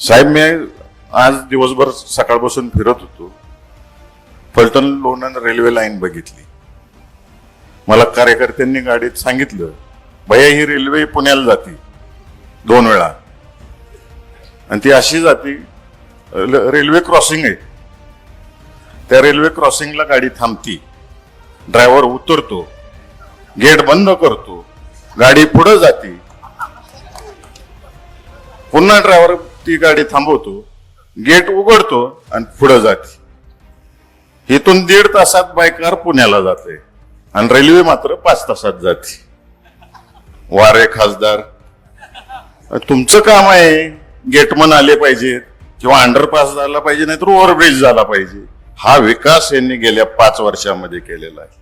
साहेब मी आज दिवसभर सकाळपासून फिरत होतो. फलटण लोणंद रेल्वे लाईन बघितली. मला कार्यकर्त्यांनी गाडीत सांगितलं भैया ही रेल्वे पुण्याला जाते दोन वेळा. आणि ती अशी जाते रेल्वे क्रॉसिंग आहे. त्या रेल्वे क्रॉसिंगला गाडी थांबती. ड्रायव्हर उतरतो गेट बंद करतो गाडी पुढं जाते. पुन्हा ड्रायव्हर ती गाडी थांबवतो गेट उघडतो आणि पुढे जाते. इथून दीड तासात बायकार पुण्याला जाते आणि रेल्वे मात्र पाच तासात जाते. वारे खासदार तुमचं काम आहे गेटमन आले पाहिजेत किंवा अंडरपास झाला पाहिजे नाहीतर ओव्हरब्रिज झाला पाहिजे. हा विकास यांनी गेल्या पाच वर्षामध्ये केलेला आहे.